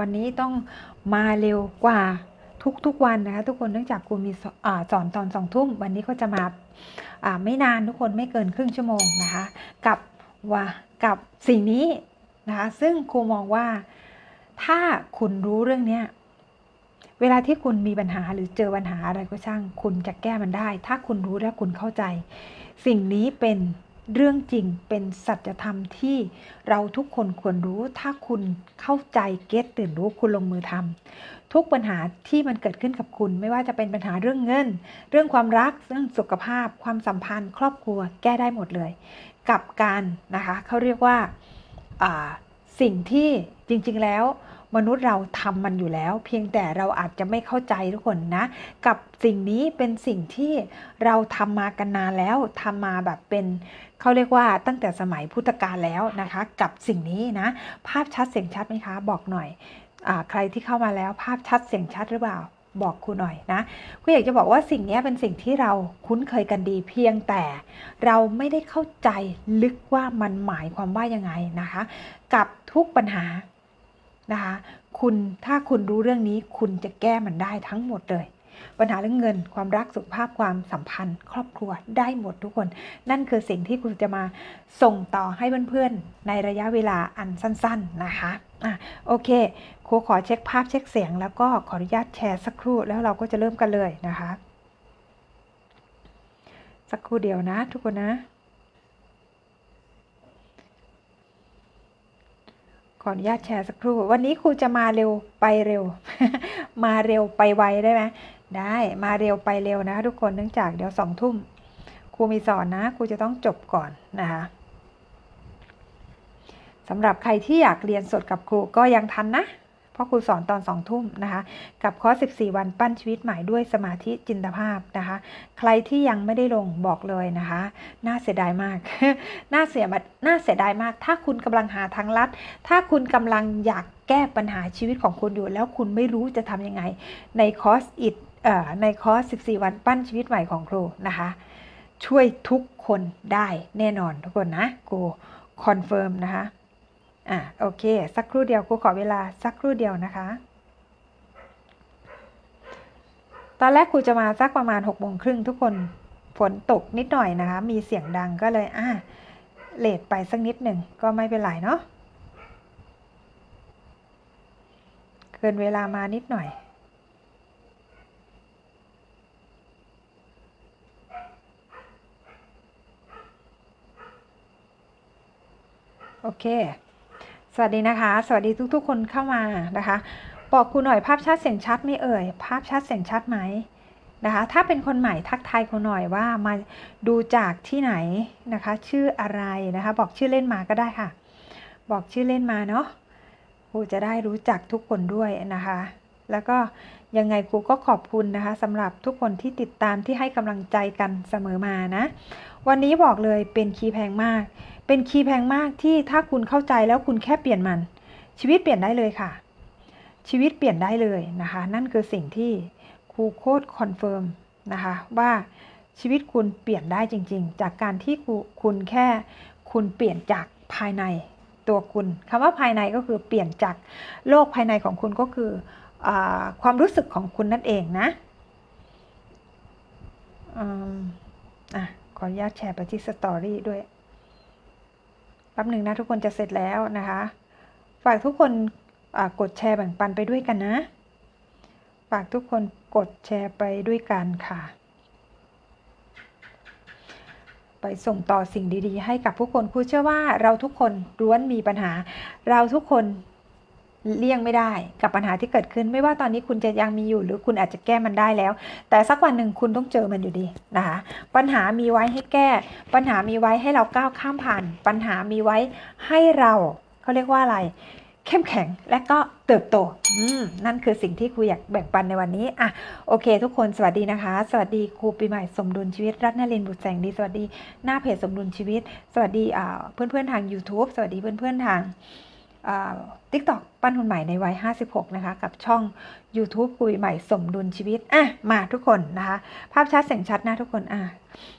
วันนี้ต้องมาเร็วกว่าทุกๆวันนะคะทุกคนเนื่องจากครูมีสอนตอนสองทุ่มวันนี้ก็จะมาอ่าไม่นานทุกคนไม่เกินครึ่งชั่วโมงนะคะกับว่ากับสิ่งนี้นะคะซึ่งครูมองว่าถ้าคุณรู้เรื่องเนี้ยเวลาที่คุณมีปัญหาหรือเจอปัญหาอะไรก็ช่าง คุณจะแก้มันได้ ถ้าคุณรู้และคุณเข้าใจ สิ่งนี้เป็น เรื่องจริงเป็นสัจธรรมที่เราทุกคนควรรู้ถ้าคุณเข้าใจเก็ตตื่นรู้คุณลงมือทำทุกปัญหาที่มันเกิดขึ้นกับคุณ ไม่ว่าจะเป็นปัญหาเรื่องเงิน เรื่องความรักเรื่องสุขภาพ ความสัมพันธ์ ครอบครัวแก้ได้หมดเลย กับการนะคะเขาเรียกว่าอ่าสิ่งที่จริง ๆ แล้ว มนุษย์เราทำมันอยู่แล้ว เพียงแต่เราอาจจะไม่เข้าใจทุกคนนะ กับสิ่งนี้เป็นสิ่งที่เราทำมากันนานแล้วทำมาแบบเป็นเขาเรียกว่าตั้งแต่สมัยพุทธกาลแล้วนะคะ กับสิ่งนี้นะ ภาพชัดเสียงชัดไหมคะบอกหน่อยอใครที่เข้ามาแล้วภาพชัดเสียงชัดหรือเปล่าบอกครูหน่อยนะครูอยากจะบอกว่าสิ่งนี้เป็นสิ่งที่เราคุ้นเคยกันดี เพียงแต่เราไม่ได้เข้าใจลึกว่ามันหมายความว่ายังไงนะคะ กับทุกปัญหา นะคะ คุณถ้าคุณรู้เรื่องนี้คุณจะแก้มันได้ทั้งหมดเลย ปัญหาเรื่องเงินความรักสุขภาพความสัมพันธ์ ครอบครัวได้หมดทุกคน นั่นคือสิ่งที่คุณจะมาส่งต่อให้เพื่อนๆในระยะเวลาอันสั้น ๆนะคะอะโอเคครูขอเช็คภาพเช็คเสียง แล้วก็ขออนุญาตแชร์สักครู่แล้วเราก็จะเริ่มกันเลยนะคะ สักครู่เดียวนะทุกคนนะ ขออนุญาตแชร์สักครู่ วันนี้ครูจะมาเร็วไปเร็ว มาเร็วไปไวได้ไหมได้มาเร็วไปเร็วนะคะทุกคนเนื่องจากเดี๋ยวสองทุ่มครูมีสอนนะครูจะต้องจบก่อนนะคะสำหรับใครที่อยากเรียนสดกับครูก็ยังทันนะ เพราะครูสอนตอนสองทุ่มนะคะ กับคอร์ส14 วันปั้นชีวิตใหม่ด้วยสมาธิจินตภาพนะคะ ใครที่ยังไม่ได้ลงบอกเลยนะคะ น่าเสียดายมาก น่าเสียน่าเสียดายมาก ถ้าคุณกำลังหาทางลัด ถ้าคุณกำลังอยากแก้ปัญหาชีวิตของคุณอยู่ แล้วคุณไม่รู้จะทำยังไง ในคอร์สอิดในคอร์ส14 วันปั้นชีวิตใหม่ของครูนะคะ ช่วยทุกคนได้แน่นอนทุกคนนะกูคอนเฟิร์มนะคะ อะโอเค สักครู่เดียวครูขอเวลาสักครู่เดียวนะคะ ตอนแรกครูจะมาสักประมาณหกโมงครึ่งทุกคนฝนตกนิดหน่อยนะคะ มีเสียงดังก็เลยอะเลทไปสักนิดหนึ่งก็ไม่เป็นไรเนาะเกินเวลามานิดหน่อยโอเค สวัสดีนะคะ สวัสดีทุกๆ คนเข้ามานะคะ บอกครูหน่อยภาพชัดเสียงชัดไม่เอ่ย ภาพชัดเสียงชัดไหมนะคะ ถ้าเป็นคนใหม่ทักทายครูหน่อยว่ามาดูจากที่ไหนนะคะ ชื่ออะไรนะคะ บอกชื่อเล่นมาก็ได้ค่ะ บอกชื่อเล่นมาเนาะครูจะได้รู้จักทุกคนด้วยนะคะ แล้วก็ยังไงครูก็ขอบคุณนะคะสำหรับทุกคนที่ติดตามที่ให้กำลังใจกันเสมอมานะ วันนี้บอกเลยเป็นคีย์แพงมาก เป็นคีย์แพงมากที่ถ้าคุณเข้าใจแล้วคุณแค่เปลี่ยนมัน ชีวิตเปลี่ยนได้เลยค่ะ ชีวิตเปลี่ยนได้เลยนะคะ นั่นคือสิ่งที่ครูโคตรคอนเฟิร์มนะคะว่าชีวิตคุณเปลี่ยนได้จริง ๆ จากการที่คุณแค่คุณเปลี่ยนจากภายในตัวคุณคำว่าภายในก็คือเปลี่ยนจากโลกภายในของคุณก็คืออความรู้สึกของคุณนั่นเองนะอะขออนุญาตแชร์ไปที่สตอรี่ด้วย แป๊บหนึ่งนะทุกคนจะเสร็จแล้วนะคะ ฝากทุกคนกดแชร์แบ่งปันไปด้วยกันนะ ฝากทุกคนกดแชร์ไปด้วยกันค่ะ ไปส่งต่อสิ่งดีๆ ให้กับผู้คนครูเชื่อว่าเราทุกคนล้วนมีปัญหา เราทุกคน เลี่ยงไม่ได้กับปัญหาที่เกิดขึ้น ไม่ว่าตอนนี้คุณจะยังมีอยู่หรือคุณอาจจะแก้มันได้แล้ว แต่สักวันหนึ่งคุณต้องเจอมันอยู่ดีนะคะปัญหามีไว้ให้แก้ ปัญหามีไว้ให้เราก้าวข้ามผ่าน ปัญหามีไว้ให้เราเขาเรียกว่าอะไร เข้มแข็งและก็เติบโตนั่นคือสิ่งที่ครูอยากแบ่งปันในวันนี้อะโอเค ทุกคนสวัสดีนะคะ สวัสดีครูปีใหม่สมดุลชีวิต รัตนรินบุตรแสงดี สวัสดีหน้าเพจสมดุลชีวิต สวัสดีเพื่อนๆทาง YouTube สวัสดีเพื่อนๆทาง ทิกตอกปั้นคนใหม่ในวัย 56 นะคะ กับช่อง YouTube คุยใหม่สมดุลชีวิต อะ มาทุกคนนะคะ ภาพชัดเสียงชัดนะทุกคน อะ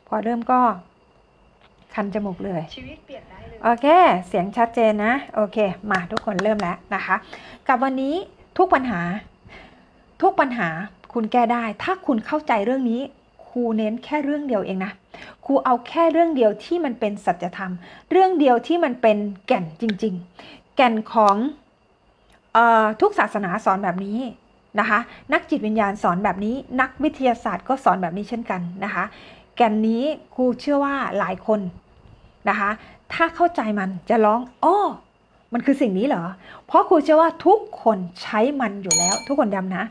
พอเริ่มก็ใคันจมูกเลย ชีวิตเปลี่ยนได้เลย โอเค เสียงชัดเจนนะ โอเค มาทุกคนเริ่มแล้วนะคะ กับวันนี้ทุกปัญหา ทุกปัญหาคุณแก้ได้ ถ้าคุณเข้าใจเรื่องนี้ครูเน้นแค่เรื่องเดียวเองนะ ครูเอาแค่เรื่องเดียวที่มันเป็นสัจธรรม เรื่องเดียวที่มันเป็นแก่นจริง ๆ แก่นของออทุกศาสนาสอนแบบนี้นะคะ นักจิตวิญญาณสอนแบบนี้ นักวิทยาศาสตร์ก็สอนแบบนี้เช่นกันนะคะ แก่นนี้ครูเชื่อว่าหลายคนนะคะ ถ้าเข้าใจมันจะร้องอ้อมันคือสิ่งนี้เหรอ เพราะครูเชื่อว่าทุกคนใช้มันอยู่แล้ว ทุกคนจำนะ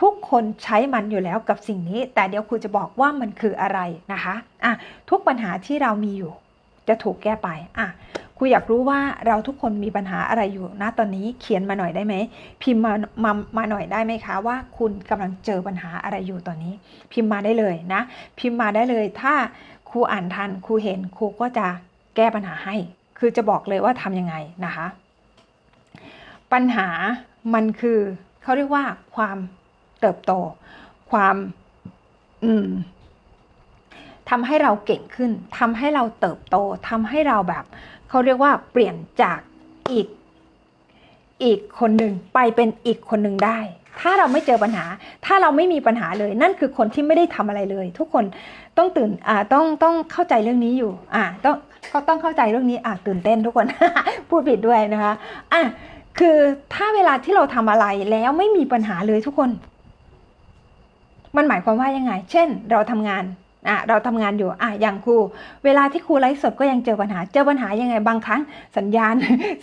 ทุกคนใช้มันอยู่แล้วกับสิ่งนี้ แต่เดี๋ยวครูจะบอกว่ามันคืออะไรนะคะอะทุกปัญหาที่เรามีอยู่ จะถูกแก้ไปอะ ครูอยากรู้ว่าเราทุกคนมีปัญหาอะไรอยู่นะตอนนี้เขียนมาหน่อยได้ไหม พิมพ์มามามาหน่อยได้ไหมคะ ว่าคุณกำลังเจอปัญหาอะไรอยู่ตอนนี้ พิมพ์มาได้เลยนะ พิมพ์มาได้เลย ถ้าครูอ่านทันครูเห็นครูก็จะแก้ปัญหาให้ คือจะบอกเลยว่าทำยังไงนะคะ ปัญหามันคือเขาเรียกว่าความเติบโต ความอืมทำให้เราเก่งขึ้นทำให้เราเติบโตทำให้เราแบบ เขาเรียกว่าเปลี่ยนจากอีกอีกคนหนึ่งไปเป็นอีกคนหนึ่งได้ ถ้าเราไม่เจอปัญหา ถ้าเราไม่มีปัญหาเลย นั่นคือคนที่ไม่ได้ทำอะไรเลย ทุกคนต้องตื่นอ่าต้องต้องเข้าใจเรื่องนี้อยู่อ่าต้องเขาต้องเข้าใจเรื่องนี้อ่าตื่นเต้นทุกคน พูดผิดด้วยนะคะอะคือถ้าเวลาที่เราทำอะไรแล้วไม่มีปัญหาเลยทุกคน มันหมายความว่ายังไง เช่น เราทำงาน อะเราทำงานอยู่อะอย่างครู เวลาที่ครูไลฟ์สดก็ยังเจอปัญหา เจอปัญหายังไงบางครั้งสัญญาณ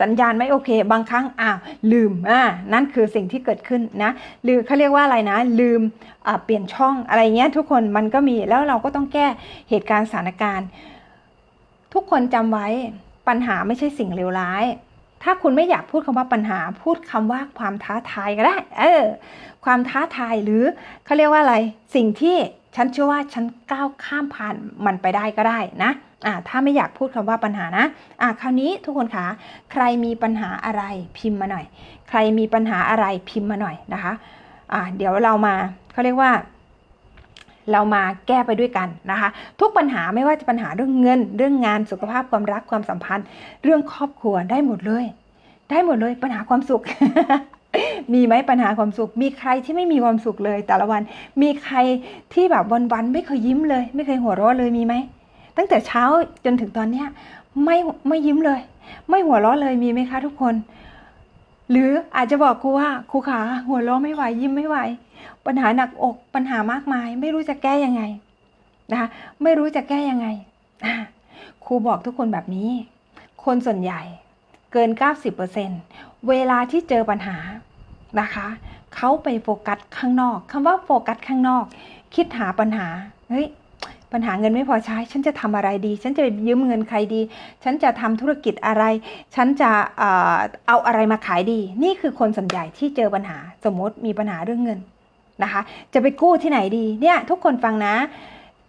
สัญญาณไม่โอเค บางครั้งอ้าวลืมอ่านั่นคือสิ่งที่เกิดขึ้นนะหรือเขาเรียกว่าอะไรนะ ลืมอ่าเปลี่ยนช่องอะไรเงี้ยทุกคนมันก็มีแล้วเราก็ต้องแก้เหตุการณ์สถานการณ์ ทุกคนจำไว้ปัญหาไม่ใช่สิ่งเลวร้าย ถ้าคุณไม่อยากพูดคำว่าปัญหา พูดคำว่าความท้าทายก็ได้ เออ ความท้าทายหรือเขาเรียกว่าอะไร สิ่งที่ ฉันเชื่อว่าฉันก้าวข้ามผ่านมันไปได้ก็ได้นะอ่าถ้าไม่อยากพูดคำว่าปัญหานะอ่าคราวนี้ทุกคนคะใครมีปัญหาอะไรพิมพ์มาหน่อย ใครมีปัญหาอะไรพิมพ์มาหน่อยนะคะอ่าเดี๋ยวเรามาเขาเรียกว่าเรามาแก้ไปด้วยกันนะคะ ทุกปัญหาไม่ว่าจะปัญหาเรื่องเงิน เรื่องงานสุขภาพความรักความสัมพันธ์ เรื่องครอบครัวได้หมดเลย ได้หมดเลยปัญหาความสุข มีไหมปัญหาความสุข มีใครที่ไม่มีความสุขเลย แต่ละวัน มีใครที่แบบวันๆไม่เคยยิ้มเลย ไม่เคยหัวเราะเลยมีไหม ตั้งแต่เช้าจนถึงตอนเนี้ยไม่ไม่ยิ้มเลย ไม่หัวเราะเลยมีไหมคะ ทุกคน หรืออาจจะบอกครูว่าครูขาหัวเราะไม่ไหวยิ้มไม่ไหว ปัญหาหนักอกปัญหามากมาย ไม่รู้จะแก้ยังไงนะคะไม่รู้จะแก้ยังไงครูบอกทุกคนแบบนี้ คนส่วนใหญ่เกิน 90%เเวลาที่เจอปัญหานะคะเขาไปโฟกัสข้างนอกคำว่าโฟกัสข้างนอก คิดหาปัญหาเฮ้ยปัญหาเงินไม่พอใช้ ฉันจะทำอะไรดี ฉันจะไปยืมเงินใครดี ฉันจะทำธุรกิจอะไร ฉันจะเอาอะไรมาขายดี นี่คือคนส่วนใหญ่ที่เจอปัญหา สมมติมีปัญหาเรื่องเงินนะคะ จะไปกู้ที่ไหนดีเนี่ยทุกคนฟังนะ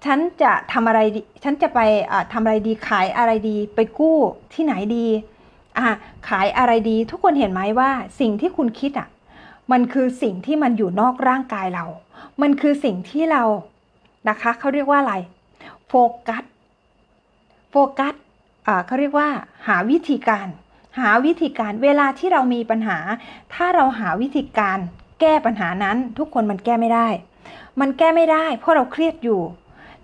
ฉันจะทำอะไรดีฉันจะไปอ่าทำอะไรดีขายอะไรดี ไปกู้ที่ไหนดี อะขายอะไรดีทุกคนเห็นไหมว่าสิ่งที่คุณคิดอะมันคือสิ่งที่มันอยู่นอกร่างกายเรา มันคือสิ่งที่เรานะคะเขาเรียกว่าอะไรโฟกัสโฟกัสอ่าเขาเรียกว่า หาวิธีการ หาวิธีการเวลาที่เรามีปัญหา ถ้าเราหาวิธีการแก้ปัญหานั้น ทุกคนมันแก้ไม่ได้ มันแก้ไม่ได้ เพราะเราเครียดอยู่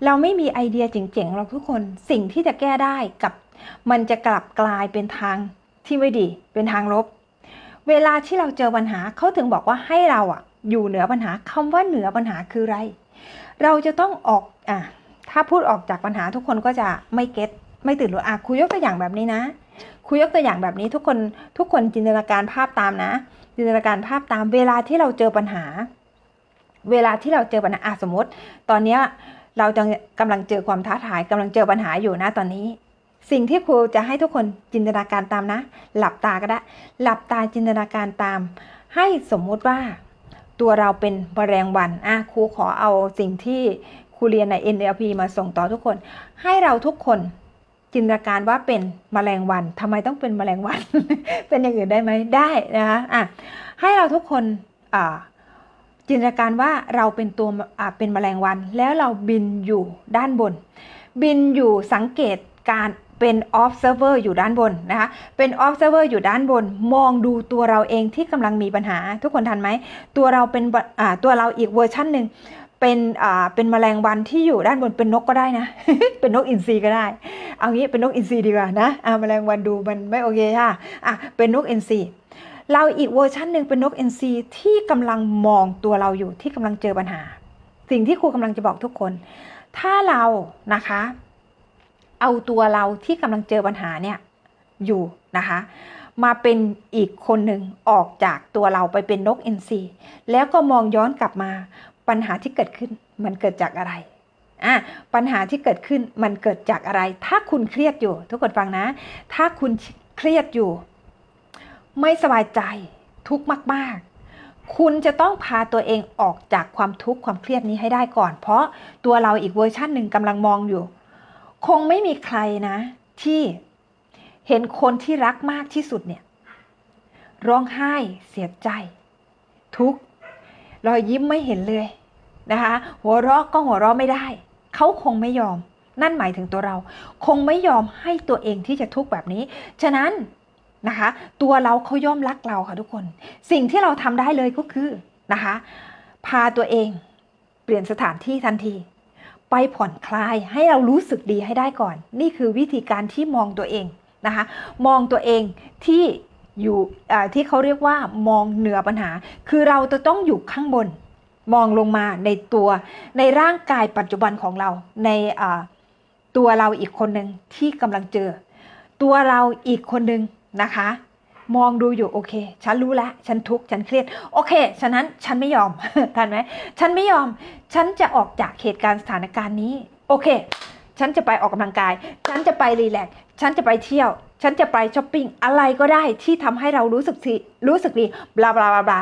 เราไม่มีไอเดียเจ๋งๆหรอกทุกคนสิ่งที่จะแก้ได้กับ มันจะกลับกลายเป็นทาง ที่ไม่ดีเป็นทางลบ เวลาที่เราเจอปัญหาเขาถึงบอกว่าให้เราอะอยู่เหนือปัญหาคำว่าเหนือปัญหาคืออะไร เราจะต้องออกอะถ้าพูดออกจากปัญหาทุกคนก็จะไม่เก็ตไม่ตื่นรู้อะครูยกตัวอย่างแบบนี้นะครูยกตัวอย่างแบบนี้ทุกคนทุกคนจินตนาการภาพตามนะ จินตนาการภาพตามเวลาที่เราเจอปัญหา เวลาที่เราเจอปัญหาอะสมมติ ตอนเนี้ยเราจะกำลังเจอความท้าทายกำลังเจอปัญหาอยู่นะตอนนี้ สิ่งที่ครูจะให้ทุกคนจินตนาการตามนะ หลับตาก็ได้ หลับตาจินตนาการตาม ให้สมมุติว่าตัวเราเป็นแมลงวันอะครูขอเอาสิ่งที่ครูเรียนใน NLP มาส่งต่อทุกคน ให้เราทุกคนจินตนาการว่าเป็นแมลงวันทำไมต้องเป็นแมลงวัน เป็นอย่างอื่นได้ไหมได้นะคะอะให้เราทุกคนอ่าจินตนาการว่าเราเป็นตัวเป็นแมลงวัน แล้วเราบินอยู่ด้านบน บินอยู่สังเกตการ เป็น observer อยู่ด้านบนนะคะ เป็น observer อยู่ด้านบน มองดูตัวเราเองที่กำลังมีปัญหา ทุกคนทันไหม ตัวเราเป็นตัวเราอีกเวอร์ชันหนึ่งเป็นอ่าเป็นแมลงวันที่อยู่ด้านบนเป็นนกก็ได้นะ เป็นนกอินทรีก็ได้ เอางี้เป็นนกอินทรีดีกว่านะอ่าแมลงวันดูมันไม่โอเคค่ะอะเป็นนกอินทรีเราอีกเวอร์ชันหนึ่งเป็นนกอินทรีที่กำลังมองตัวเราอยู่ที่กำลังเจอปัญหา สิ่งที่ครูกำลังจะบอกทุกคน ถ้าเรานะคะ เอาตัวเราที่กำลังเจอปัญหาเนี่ยอยู่นะคะมาเป็นอีกคนหนึ่งออกจากตัวเราไปเป็นนกอินทรีแล้วก็มองย้อนกลับมาปัญหาที่เกิดขึ้นมันเกิดจากอะไรอะปัญหาที่เกิดขึ้นมันเกิดจากอะไร ถ้าคุณเครียดอยู่ ทุกคนฟังนะ ถ้าคุณเครียดอยู่ ไม่สบายใจทุกข์มาก ๆ คุณจะต้องพาตัวเองออกจากความทุกข์ความเครียดนี้ให้ได้ก่อน เพราะตัวเราอีกเวอร์ชันหนึ่งกำลังมองอยู่ คงไม่มีใครนะ ที่เห็นคนที่รักมากที่สุดเนี่ย ร้องไห้เสียใจ ทุกรอยยิ้มไม่เห็นเลยนะคะ หัวเราะก็หัวเราะไม่ได้ เขาคงไม่ยอม นั่นหมายถึงตัวเรา คงไม่ยอมให้ตัวเองที่จะทุกข์แบบนี้ ฉะนั้นนะคะ ตัวเราเขาย่อมรักเราค่ะทุกคน สิ่งที่เราทำได้เลยก็คือนะคะ พาตัวเองเปลี่ยนสถานที่ทันที ไปผ่อนคลายให้เรารู้สึกดีให้ได้ก่อน นี่คือวิธีการที่มองตัวเองนะคะมองตัวเองที่อยู่ที่เขาเรียกว่ามองเหนือปัญหา คือเราจะต้องอยู่ข้างบน มองลงมาในตัวในร่างกายปัจจุบันของเรา ในตัวเราอีกคนหนึ่งที่กำลังเจอ ตัวเราอีกคนหนึ่งนะคะ มองดูอยู่โอเค ฉันรู้แล้ว ฉันทุกข์ ฉันเครียด โอเค ฉะนั้นฉันไม่ยอมทันไหม ฉันไม่ยอม ฉันจะออกจากเหตุการณ์สถานการณ์นี้ โอเค ฉันจะไปออกกำลังกาย ฉันจะไปรีแลกซ์ ฉันจะไปเที่ยว ฉันจะไปช้อปปิ้ง อะไรก็ได้ที่ทำให้เรารู้สึกดีรู้สึกดีบลาบลาบลาบลา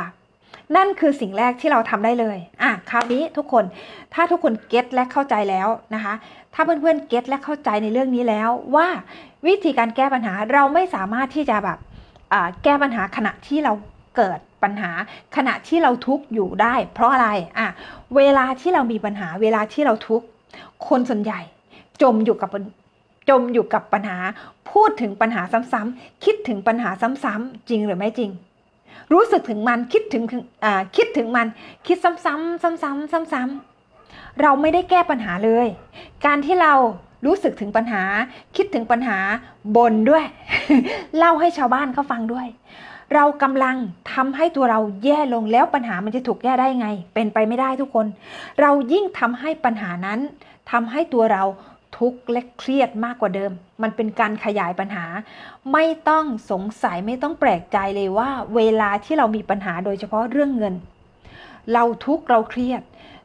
นั่นคือสิ่งแรกที่เราทำได้เลย อะ คราวนี้ทุกคน ถ้าทุกคนเก็ตและเข้าใจแล้วนะคะ ถ้าเพื่อนๆเก็ตและเข้าใจในเรื่องนี้แล้วว่าวิธีการแก้ปัญหาเราไม่สามารถที่จะแบบ แก้ปัญหาขณะที่เราเกิดปัญหาขณะที่เราทุกข์อยู่ได้ เพราะอะไรอะเวลาที่เรามีปัญหาเวลาที่เราทุกข์คนส่วนใหญ่จมอยู่กับจมอยู่กับปัญหา พูดถึงปัญหาซ้ำๆคิดถึงปัญหาซ้ำๆจริงหรือไม่จริง รู้สึกถึงมันคิดถึงคิดถึงมันคิดซ้ำๆซ้ำๆซ้ำๆเราไม่ได้แก้ปัญหาเลย การที่เรา รู้สึกถึงปัญหา คิดถึงปัญหาบนด้วย เล่าให้ชาวบ้านเขาฟังด้วย เรากำลังทำให้ตัวเราแย่ลงแล้วปัญหามันจะถูกแก้ได้ไง เป็นไปไม่ได้ทุกคน เรายิ่งทำให้ปัญหานั้นทำให้ตัวเราทุกข์และเครียดมากกว่าเดิม มันเป็นการขยายปัญหา ไม่ต้องสงสัยไม่ต้องแปลกใจเลยว่า เวลาที่เรามีปัญหาโดยเฉพาะเรื่องเงิน เราทุกข์เราเครียด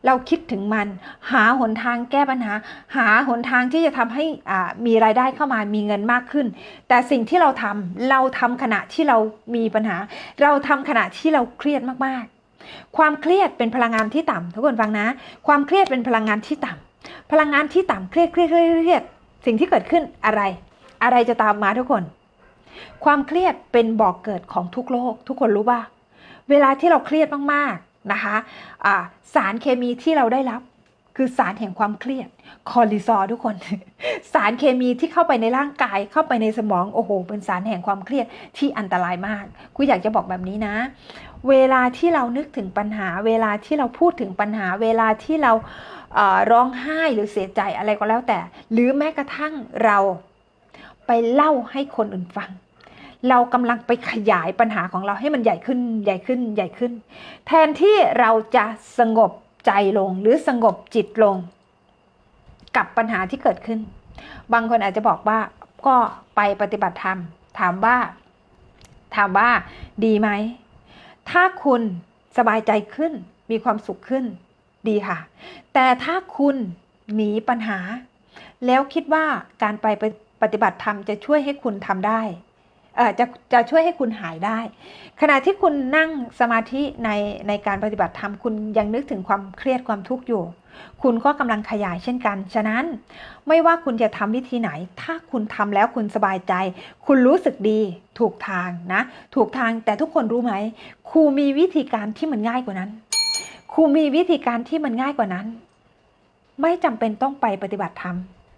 เราคิดถึงมัน หาหนทางแก้ปัญหา หาหนทางที่จะทำให้มีรายได้เข้ามามีเงินมากขึ้น แต่สิ่งที่เราทำเราทำขณะที่เรามีปัญหา เราทำขณะที่เราเครียดมากๆ ความเครียดเป็นพลังงานที่ต่ำทุกคนฟังนะ ความเครียดเป็นพลังงานที่ต่ำพลังงานที่ต่ำเครียดเครียดเครียดสิ่งที่เกิดขึ้นอะไร อะไรจะตามมาทุกคน ความเครียดเป็นบอกเกิดของทุกโลกทุกคนรู้ป่ะเวลาที่เราเครียดมากๆ นะคะะสารเคมีที่เราได้รับคือสารแห่งความเครียดคอร์ติซอลทุกคน สารเคมีที่เข้าไปในร่างกายเข้าไปในสมองโอ้โห เป็นสารแห่งความเครียดที่อันตรายมากกูอยากจะบอกแบบนี้นะ เวลาที่เรานึกถึงปัญหา เวลาที่เราพูดถึงปัญหา เวลาที่เราร้องไห้หรือเสียใจอะไรก็แล้วแต่ หรือแม้กระทั่งเราไปเล่าให้คนอื่นฟัง เรากำลังไปขยายปัญหาของเราให้มันใหญ่ขึ้นใหญ่ขึ้นใหญ่ขึ้น แทนที่เราจะสงบใจลงหรือสงบจิตลง กับปัญหาที่เกิดขึ้น บางคนอาจจะบอกว่าก็ไปปฏิบัติธรรม ถามว่า ถามว่าดีไหม ถ้าคุณสบายใจขึ้นมีความสุขขึ้นดีค่ะ แต่ถ้าคุณหนีปัญหา แล้วคิดว่าการไปปฏิบัติธรรมจะช่วยให้คุณทำได้ จะจะช่วยให้คุณหายได้ ขณะที่คุณนั่งสมาธิในในการปฏิบัติธรรมคุณยังนึกถึงความเครียดความทุกข์อยู่ คุณก็กำลังขยายเช่นกัน ฉะนั้นไม่ว่าคุณจะทำวิธีไหน ถ้าคุณทำแล้วคุณสบายใจ คุณรู้สึกดี ถูกทางนะ ถูกทางแต่ทุกคนรู้ไหมครูมีวิธีการที่มันง่ายกว่านั้นครูมีวิธีการที่มันง่ายกว่านั้น ไม่จำเป็นต้องไปปฏิบัติธรรม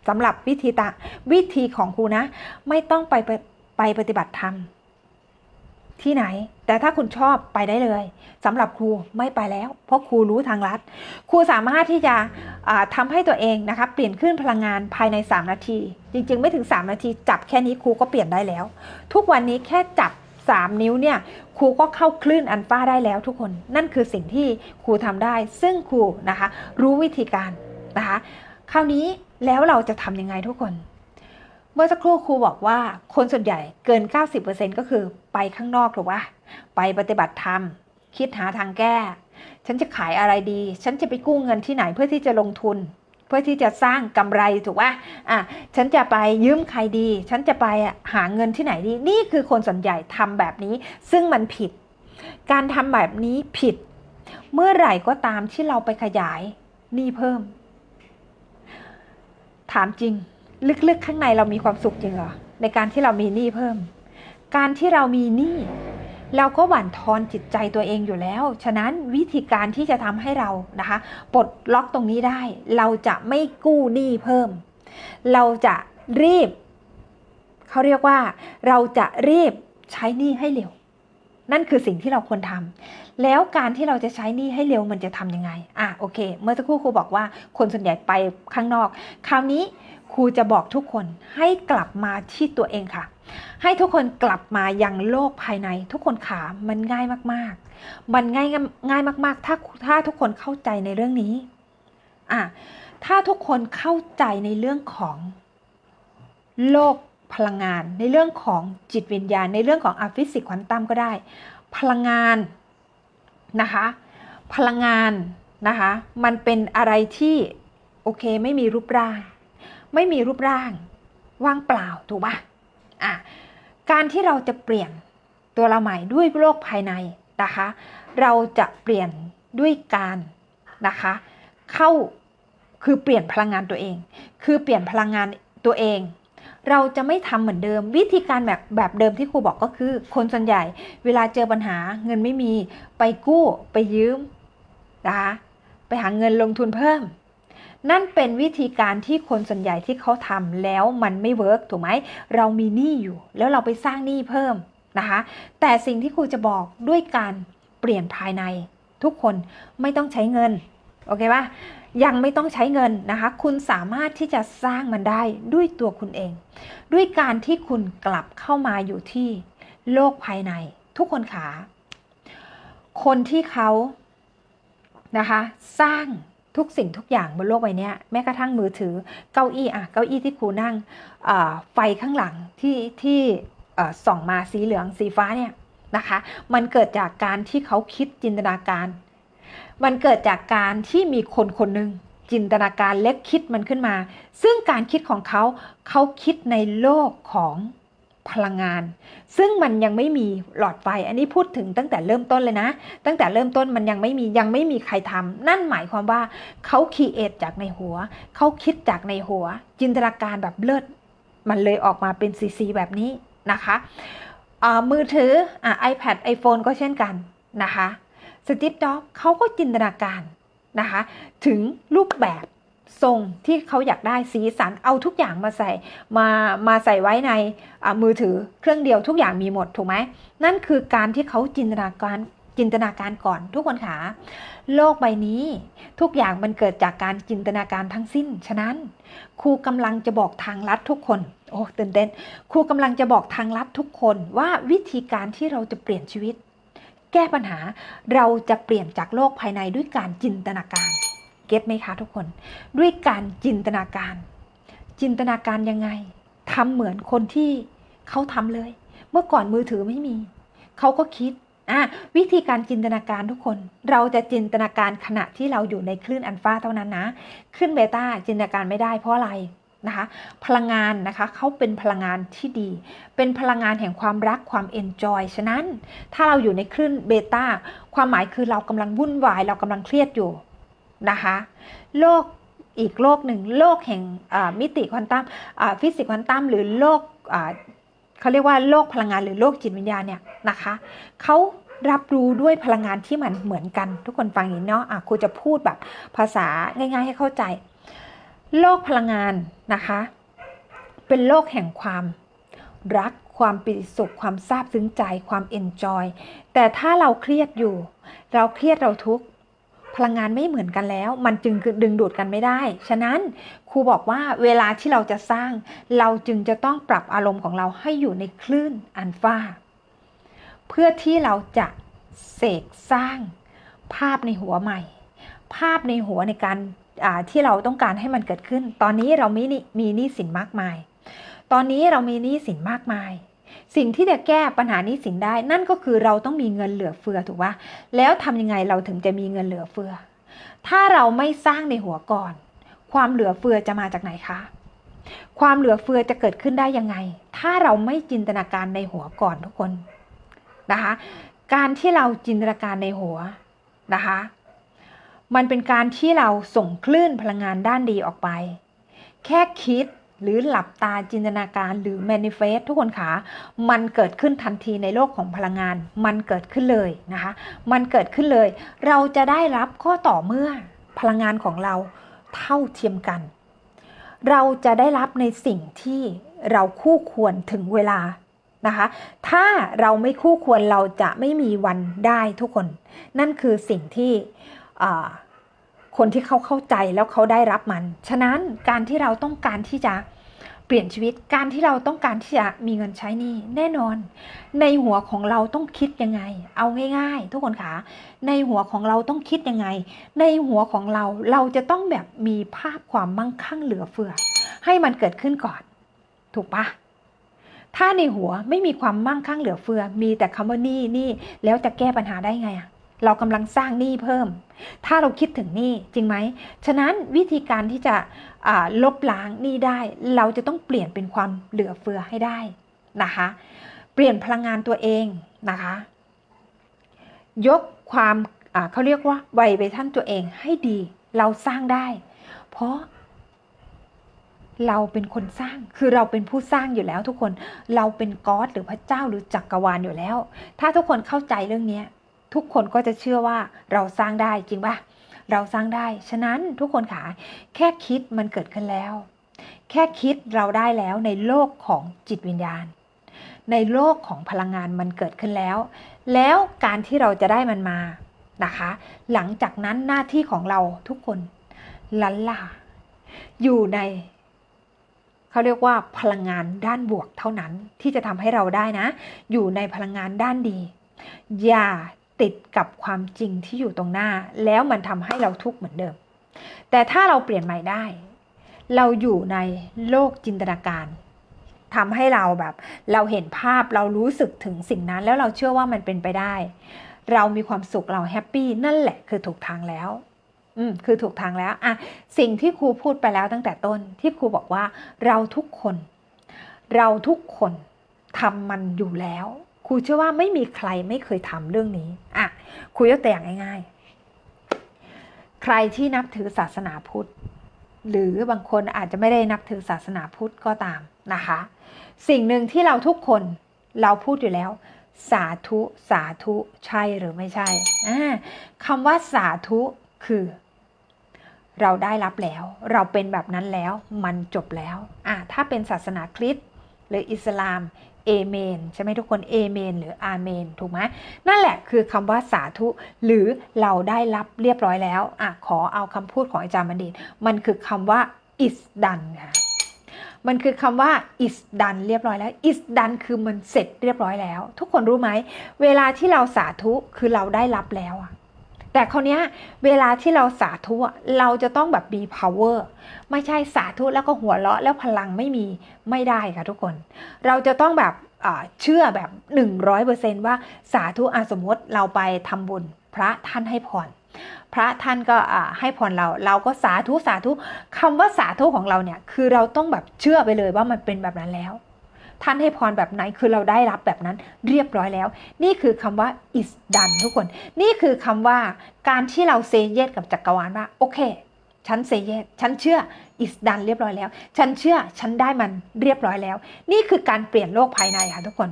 สำหรับวิธีตาวิธีของครูนะ ไม่ต้องไป ไปปฏิบัติธรรมที่ไหน แต่ถ้าคุณชอบไปได้เลยสำหรับครูไม่ไปแล้ว เพราะครูรู้ทางลัด ครูสามารถที่จะอ่าทำให้ตัวเองนะคะเปลี่ยนขึ้นพลังงานภายใน 3 นาที จริง ๆ ไม่ถึง 3 นาที จับแค่นี้ครูก็เปลี่ยนได้แล้ว ทุกวันนี้แค่จับ 3 นิ้วเนี่ยครูก็เข้าคลื่นอันฟ้าได้แล้วทุกคนนั่นคือสิ่งที่ครูทำได้ ซึ่งครูนะคะรู้วิธีการนะคะคราวนี้แล้วเราจะทำยังไงทุกคน เมื่อสักครู่ครูบอกว่าคนส่วนใหญ่เกิน 90%ก็คือไปข้างนอกถูกปะไปปฏิบัติธรรม คิดหาทางแก้ ฉันจะขายอะไรดี ฉันจะไปกู้เงินที่ไหนเพื่อที่จะลงทุน เพื่อที่จะสร้างกำไรถูกปะอะฉันจะไปยืมใครดี ฉันจะไปหาเงินที่ไหนดี นี่คือคนส่วนใหญ่ทำแบบนี้ ซึ่งมันผิด การทำแบบนี้ผิด เมื่อไหร่ก็ตามที่เราไปขยายหนี้เพิ่ม ถามจริง ลึกๆข้างในเรามีความสุขจริงเหรอในการที่เรามีหนี้เพิ่ม การที่เรามีหนี้เราก็หวั่นทอนจิตใจตัวเองอยู่แล้ว ฉะนั้นวิธีการที่จะทำให้เรานะคะปลดล็อกตรงนี้ได้ เราจะไม่กู้หนี้เพิ่ม เราจะรีบ เขาเรียกว่า เราจะรีบใช้หนี้ให้เร็ว นั่นคือสิ่งที่เราควรทำแล้วการที่เราจะใช้หนี้ให้เร็วมันจะทำยังไง อะโอเค เมื่อสักครู่ครูบอกว่าคนส่วนใหญ่ไปข้างนอก คราวนี้ ครูจะบอกทุกคนให้กลับมาที่ตัวเองค่ะ ให้ทุกคนกลับมายังโลกภายใน ทุกคนขามันง่ายมากๆ มันง่ายง่ายมากๆ ถ้าถ้าทุกคนเข้าใจในเรื่องนี้อะถ้าทุกคนเข้าใจในเรื่องของโลกพลังงาน ในเรื่องของจิตวิญญาณ ในเรื่องของอฟิสิกควอนตัมก็ได้ พลังงานนะคะพลังงานนะคะมันเป็นอะไรที่โอเคไม่มีรูปร่าง ไม่มีรูปร่าง ว่างเปล่าถูกปะอะการที่เราจะเปลี่ยนตัวเราใหม่ด้วยโลกภายในนะคะ เราจะเปลี่ยนด้วยการนะคะ เข้าคือเปลี่ยนพลังงานตัวเอง คือเปลี่ยนพลังงานตัวเอง เราจะไม่ทำเหมือนเดิม วิธีการแบบแบบเดิมที่ครูบอกก็คือ คนส่วนใหญ่ เวลาเจอปัญหาเงินไม่มีไปกู้ไปยืมนะคะไปหาเงินลงทุนเพิ่ม นั่นเป็นวิธีการที่คนส่วนใหญ่ที่เขาทำแล้วมันไม่เวิร์กถูกไหม เรามีหนี้อยู่ แล้วเราไปสร้างหนี้เพิ่มนะคะ แต่สิ่งที่ครูจะบอกด้วยการเปลี่ยนภายใน ทุกคนไม่ต้องใช้เงิน โอเคปะยังไม่ต้องใช้เงินนะคะ คุณสามารถที่จะสร้างมันได้ด้วยตัวคุณเอง ด้วยการที่คุณกลับเข้ามาอยู่ที่โลกภายใน ทุกคนขา คนที่เขานะคะ สร้าง ทุกสิ่งทุกอย่างบนโลกใบนี้แม้กระทั่งมือถือเก้าอี้อะเก้าอี้ที่ครูนั่งไฟข้างหลังที่ที่ส่องมาสีเหลืองสีฟ้าเนี่ยนะคะ มันเกิดจากการที่เขาคิดจินตนาการ มันเกิดจากการที่มีคนคนหนึ่งจินตนาการเล็กคิดมันขึ้นมา ซึ่งการคิดของเขาเขาคิดในโลกของ พลังงาน ซึ่งมันยังไม่มีหลอดไฟ อันนี้พูดถึงตั้งแต่เริ่มต้นเลยนะ ตั้งแต่เริ่มต้นมันยังไม่มียังไม่มีใครทำนั่นหมายความว่าเขาคีเอทจากในหัว เขาคิดจากในหัว จินตนาการแบบเลิศมันเลยออกมาเป็นซีซีแบบนี้นะคะมือถืออะ iPad iPhone ก็เช่นกันนะคะสตีฟจ็อบเขาก็จินตนาการนะคะ ถึงรูปแบบ ทรงที่เขาอยากได้สีสันเอาทุกอย่างมาใส่มามาใส่ไว้ในมือถือเครื่องเดียวทุกอย่างมีหมดถูกไหมนั่นคือการที่เขาจินตนาการจินตนาการก่อนทุกคนขาโลกใบนี้ ทุกอย่างมันเกิดจากการจินตนาการทั้งสิ้น ฉะนั้นครูกำลังจะบอกทางลัดทุกคน โอ้ตื่นเต้นครูกำลังจะบอกทางลัดทุกคนว่าวิธีการที่เราจะเปลี่ยนชีวิต แก้ปัญหาเราจะเปลี่ยนจากโลกภายในด้วยการจินตนาการ เก็ตไหมคะทุกคน ด้วยการจินตนาการ จินตนาการยังไงทำเหมือนคนที่เขาทำเลย เมื่อก่อนมือถือไม่มี เขาก็คิดอะวิธีการจินตนาการทุกคน เราจะจินตนาการขณะที่เราอยู่ในคลื่นอัลฟาเท่านั้นนะขึ้นเบต้าจินตนาการไม่ได้เพราะอะไรนะคะ พลังงานนะคะเขาเป็นพลังงานที่ดี เป็นพลังงานแห่งความรักความเอนจอยฉะนั้น ถ้าเราอยู่ในคลื่นเบต้าความหมายคือเรากำลังวุ่นวาย เรากำลังเครียดอยู่ นะคะโลกอีกโลกหนึ่งโลกแห่งมิติควอนตัมฟิสิกส์ควอนตัมหรือโลกเขาเรียกว่าโลกพลังงานหรือโลกจิตวิญญาณเนี่ยนะคะเขารับรู้ด้วยพลังงานที่มันเหมือนกัน ทุกคนฟังอย่างนี้เนาะะครูจะพูดแบบภาษาง่าย ๆ ให้เข้าใจ โลกพลังงานนะคะ เป็นโลกแห่งความรักความปิติสุขความซาบซึ้งใจความเอนจอยแต่ถ้าเราเครียดอยู่ เราเครียดเราทุกข์ พลังงานไม่เหมือนกันแล้ว มันจึงดึงดูดกันไม่ได้ ฉะนั้นครูบอกว่าเวลาที่เราจะสร้าง เราจึงจะต้องปรับอารมณ์ของเราให้อยู่ในคลื่นอัลฟาเพื่อที่เราจะเสกสร้าง ภาพในหัวใหม่ ภาพในหัวในการที่เราต้องการให้มันเกิดขึ้น ตอนนี้เรามีมีหนี้สินมากมาย ตอนนี้เรามีหนี้สินมากมาย สิ่งที่จะแก้ปัญหานี้สินได้ นั่นก็คือเราต้องมีเงินเหลือเฟือถูกปะแล้วทำยังไงเราถึงจะมีเงินเหลือเฟือ ถ้าเราไม่สร้างในหัวก่อน ความเหลือเฟือจะมาจากไหนคะ ความเหลือเฟือจะเกิดขึ้นได้ยังไง ถ้าเราไม่จินตนาการในหัวก่อนทุกคนนะคะการที่เราจินตนาการในหัวนะคะ มันเป็นการที่เราส่งคลื่นพลังงานด้านดีออกไป แค่คิด หรือหลับตาจินตนาการหรือ manifest ทุกคนคะมันเกิดขึ้นทันทีในโลกของพลังงาน มันเกิดขึ้นเลยนะคะ มันเกิดขึ้นเลย เราจะได้รับข้อต่อเมื่อพลังงานของเราเท่าเทียมกัน เราจะได้รับในสิ่งที่เราคู่ควรถึงเวลานะคะ ถ้าเราไม่คู่ควรเราจะไม่มีวันได้ทุกคน นั่นคือสิ่งที่ คนที่เขาเข้าใจแล้วเขาได้รับมัน ฉะนั้นการที่เราต้องการที่จะเปลี่ยนชีวิต การที่เราต้องการที่จะมีเงินใช้นี่แน่นอน ในหัวของเราต้องคิดยังไง เอาง่าย ๆ ทุกคนคะในหัวของเราต้องคิดยังไง ในหัวของเราเราจะต้องแบบมีภาพความมั่งคั่งเหลือเฟือ ให้มันเกิดขึ้นก่อน ถูกปะถ้าในหัวไม่มีความมั่งคั่งเหลือเฟือ มีแต่คำว่านี่นี่แล้วจะแก้ปัญหาได้ไงอะ เรากำลังสร้างหนี้เพิ่ม ถ้าเราคิดถึงหนี้จริงไหม ฉะนั้นวิธีการที่จะลบล้างหนี้ได้ เราจะต้องเปลี่ยนเป็นความเหลือเฟือให้ได้นะคะ เปลี่ยนพลังงานตัวเองนะคะ ยกความเขาเรียกว่าไวเบทันตัวเองให้ดี เราสร้างได้ เพราะเราเป็นคนสร้าง คือเราเป็นผู้สร้างอยู่แล้วทุกคน เราเป็นก๊อดหรือพระเจ้าหรือจักรวาลอยู่แล้ว ถ้าทุกคนเข้าใจเรื่องนี้ ทุกคนก็จะเชื่อว่าเราสร้างได้จริงปะเราสร้างได้ ฉะนั้นทุกคนขาแค่คิดมันเกิดขึ้นแล้ว แค่คิดเราได้แล้วในโลกของจิตวิญญาณ ในโลกของพลังงานมันเกิดขึ้นแล้ว แล้วการที่เราจะได้มันมานะคะ หลังจากนั้นหน้าที่ของเราทุกคนลันล่าอยู่ในเขาเรียกว่าพลังงานด้านบวกเท่านั้นที่จะทำให้เราได้นะ อยู่ในพลังงานด้านดี อย่า ติดกับความจริงที่อยู่ตรงหน้า แล้วมันทำให้เราทุกข์เหมือนเดิม แต่ถ้าเราเปลี่ยนใหม่ได้ เราอยู่ในโลกจินตนาการทำให้เราแบบ เราเห็นภาพเรารู้สึกถึงสิ่งนั้น แล้วเราเชื่อว่ามันเป็นไปได้ เรามีความสุขเราแฮปปี้นั่นแหละคือถูกทางแล้ว อืมคือถูกทางแล้วอะสิ่งที่ครูพูดไปแล้วตั้งแต่ต้นที่ครูบอกว่าเราทุกคน เราทุกคนทำมันอยู่แล้ว ครูเชื่อว่าไม่มีใครไม่เคยทำเรื่องนี้อะครูยกตัวอย่างง่าย ๆ ใครที่นับถือศาสนาพุทธ หรือบางคนอาจจะไม่ได้นับถือศาสนาพุทธก็ตามนะคะ สิ่งหนึ่งที่เราทุกคนเราพูดอยู่แล้ว สาธุสาธุใช่หรือไม่ใช่คำว่าสาธุคือเราได้รับแล้ว เราเป็นแบบนั้นแล้ว มันจบแล้วอะถ้าเป็นศาสนาคริสต์หรืออิสลาม เอเมนใช่ไหมทุกคนเอเมนหรืออาเมนถูกไหมนั่นแหละคือคำว่าสาธุหรือเราได้รับเรียบร้อยแล้วอะขอเอาคำพูดของอาจารย์บัณฑิต มันคือคำว่า is done ค่ะมันคือคำว่า is done เรียบร้อยแล้ว is done คือมันเสร็จเรียบร้อยแล้ว ทุกคนรู้ไหม เวลาที่เราสาธุคือเราได้รับแล้วอะ แต่คราวนี้เวลาที่เราสาธุเราจะต้องแบบมี power ไม่ใช่สาธุแล้วก็หัวเราะแล้วพลังไม่มีไม่ได้ค่ะทุกคน เราจะต้องแบบเชื่อแบบ 100%ว่าสาธุอาสมมติเราไปทำบุญพระท่านให้พรพระท่านก็ให้พรเรา เราก็สาธุสาธุคำว่าสาธุของเราเนี่ย คือเราต้องแบบเชื่อไปเลยว่ามันเป็นแบบนั้นแล้ว ท่านให้พรแบบไหนคือเราได้รับแบบนั้นเรียบร้อยแล้ว นี่คือคำว่า is done ทุกคน นี่คือคำว่าการที่เราเซเยสกับจักรวาลว่า โอเค ฉันเซเยสฉันเชื่ออิสดันเรียบร้อยแล้ว ฉันเชื่อฉันได้มันเรียบร้อยแล้ว นี่คือการเปลี่ยนโลกภายในค่ะทุกคน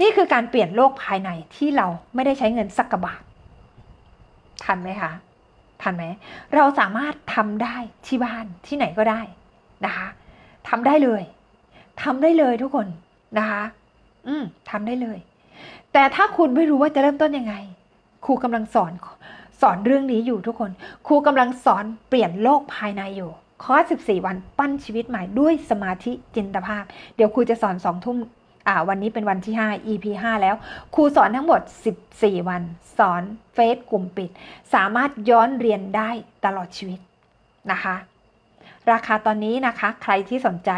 นี่คือการเปลี่ยนโลกภายในที่เราไม่ได้ใช้เงินสักกระบาททันไหมคะทันไหมเราสามารถทำได้ที่บ้านที่ไหนก็ได้นะคะทำได้เลย ทำได้เลยทุกคนนะคะ อืมทำได้เลย แต่ถ้าคุณไม่รู้ว่าจะเริ่มต้นยังไง ครูกำลังสอนสอนเรื่องนี้อยู่ทุกคน ครูกำลังสอนเปลี่ยนโลกภายในอยู่คอร์ส14 วันปั้นชีวิตใหม่ด้วยสมาธิจินตภาพ เดี๋ยวครูจะสอน2ทุ่มอ่าวันนี้เป็นวันที่ 5 EP 5 แล้ว ครูสอนทั้งหมด 14 วัน สอนเฟซกลุ่มปิด สามารถย้อนเรียนได้ตลอดชีวิตนะคะ ราคาตอนนี้นะคะ ใครที่สนใจ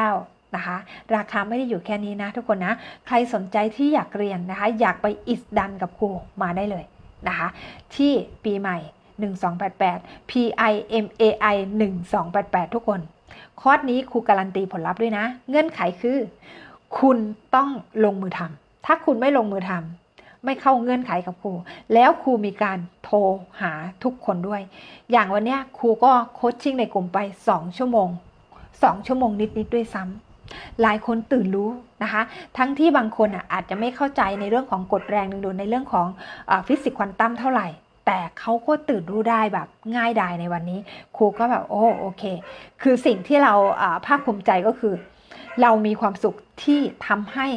3,900 นะคะ ราคาไม่ได้อยู่แค่นี้นะทุกคนนะ ใครสนใจที่อยากเรียนนะคะ อยากไปอิสดันกับครูมาได้เลยนะคะ ที่ปีใหม่ 1288 PIMAI 1288 ทุกคน คอร์สนี้ครูการันตีผลลัพธ์ด้วยนะ เงื่อนไขคือ คุณต้องลงมือทำถ้าคุณไม่ลงมือทำไม่เข้าเงื่อนไขกับครู แล้วครูมีการโทรหาทุกคนด้วย อย่างวันนี้ครูก็โคชชิ่งในกลุ่มไป 2 ชั่วโมง 2 ชั่วโมงนิดๆด้วยซ้ำ หลายคนตื่นรู้นะคะ ทั้งที่บางคนอะอาจจะไม่เข้าใจในเรื่องของกฎแรงดึงดูดในเรื่องของอฟิสิกส์ควอนตัมเท่าไหร่ แต่เขาก็ตื่นรู้ได้แบบง่ายดายในวันนี้ ครูก็แบบโอ้โอเค คือสิ่งที่เราภาคภูมิใจก็คือ เรามีความสุขที่ทำให้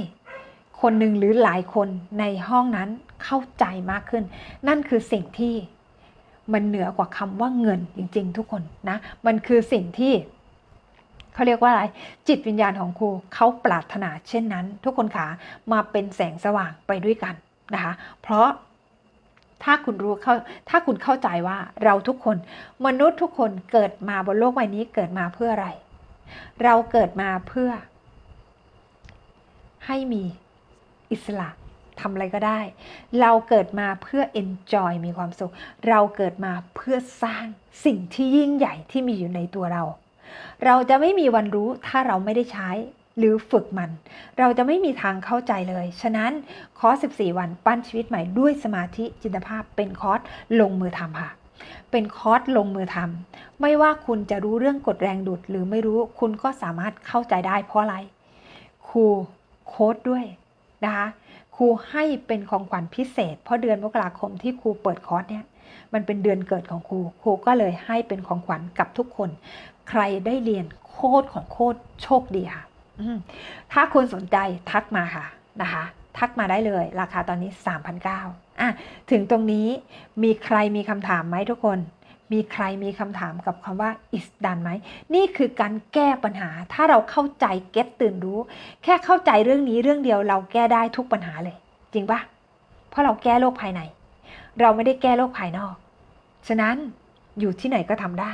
คนหนึ่งหรือหลายคนในห้องนั้นเข้าใจมากขึ้น นั่นคือสิ่งที่มันเหนือกว่าคำว่าเงินจริง ๆ ทุกคนนะ มันคือสิ่งที่ เขาเรียกว่าอะไร จิตวิญญาณของครูเขาปรารถนาเช่นนั้น ทุกคนขามาเป็นแสงสว่างไปด้วยกันนะคะ เพราะถ้าคุณรู้เข้าถ้าคุณเข้าใจว่าเราทุกคนมนุษย์ทุกคนเกิดมาบนโลกใบนี้เกิดมาเพื่ออะไร เราเกิดมาเพื่อ ให้มีอิสระทำอะไรก็ได้ เราเกิดมาเพื่อ enjoy มีความสุข เราเกิดมาเพื่อสร้างสิ่งที่ยิ่งใหญ่ที่มีอยู่ในตัวเรา เราจะไม่มีวันรู้ถ้าเราไม่ได้ใช้ หรือฝึกมัน เราจะไม่มีทางเข้าใจเลย ฉะนั้นคอร์ส 14 วันปั้นชีวิตใหม่ด้วยสมาธิจินตภาพเป็นคอร์สลงมือทำค่ะเป็นคอร์สลงมือทำไม่ว่าคุณจะรู้เรื่องกฎแรงดูดหรือไม่รู้คุณก็สามารถเข้าใจได้เพราะอะไรครูโค้ดด้วยนะคะครูให้เป็นของขวัญพิเศษ เพราะเดือนมกราคมที่ครูเปิดคอร์สเนี่ยมันเป็นเดือนเกิดของครูครูก็เลยให้เป็นของขวัญกับทุกคน ใครได้เรียนโคตรของโคตรโชคดีค่ะอืมถ้าคุณสนใจทักมาค่ะนะคะ ทักมาได้เลย ราคาตอนนี้ 3,900อะถึงตรงนี้มีใครมีคำถามไหมทุกคน มีใครมีคำถามกับคำว่า is done ไหม นี่คือการแก้ปัญหา ถ้าเราเข้าใจเก็ตตื่นรู้ แค่เข้าใจเรื่องนี้เรื่องเดียวเราแก้ได้ทุกปัญหาเลย จริงปะเพราะเราแก้โลกภายใน เราไม่ได้แก้โลกภายนอก ฉะนั้นอยู่ที่ไหนก็ทำได้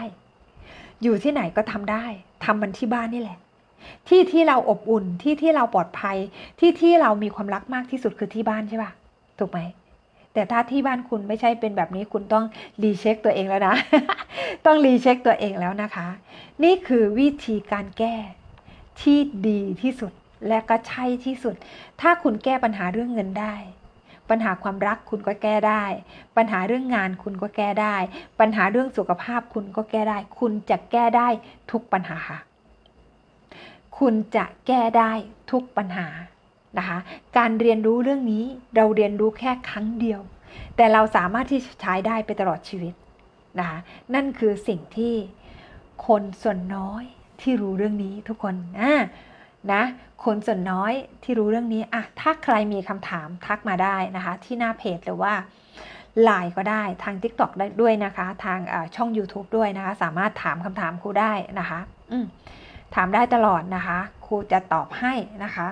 อยู่ที่ไหนก็ทำได้ทำมันที่บ้านนี่แหละ ที่ที่เราอบอุ่นที่ที่เราปลอดภัย ที่ที่เรามีความรักมากที่สุดคือที่บ้านใช่ปะถูกไหมแต่ถ้าที่บ้านคุณไม่ใช่เป็นแบบนี้คุณต้องรีเช็คตัวเองแล้วนะ ต้องรีเช็คตัวเองแล้วนะคะ นี่คือวิธีการแก้ที่ดีที่สุดและก็ใช่ที่สุด ถ้าคุณแก้ปัญหาเรื่องเงินได้ ปัญหาความรักคุณก็แก้ได้ ปัญหาเรื่องงานคุณก็แก้ได้ ปัญหาเรื่องสุขภาพคุณก็แก้ได้ คุณจะแก้ได้ทุกปัญหาค่ะคุณจะแก้ได้ทุกปัญหานะคะ การเรียนรู้เรื่องนี้เราเรียนรู้แค่ครั้งเดียว แต่เราสามารถที่ใช้ได้ไปตลอดชีวิตนะคะนั่นคือสิ่งที่คนส่วนน้อยที่รู้เรื่องนี้ทุกคนอ่านะ คนส่วนน้อยที่รู้เรื่องนี้อะถ้าใครมีคำถามทักมาได้นะคะ ที่หน้าเพจหรือว่าไลน์ก็ได้ทาง TikTok ได้ด้วยนะคะ ทางช่อง YouTube ด้วยนะคะ สามารถถามคำถามครูได้นะคะถามได้ตลอดนะคะ ครูจะตอบให้นะคะ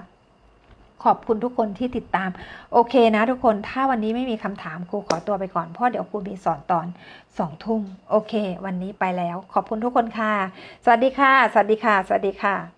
ขอบคุณทุกคนที่ติดตาม โอเคนะทุกคนถ้าวันนี้ไม่มีคำถามครูขอตัวไปก่อนเพราะเดี๋ยวครูมีสอนตอนสองทุ่มโอเค วันนี้ไปแล้ว ขอบคุณทุกคนค่ะ สวัสดีค่ะ สวัสดีค่ะ สวัสดีค่ะ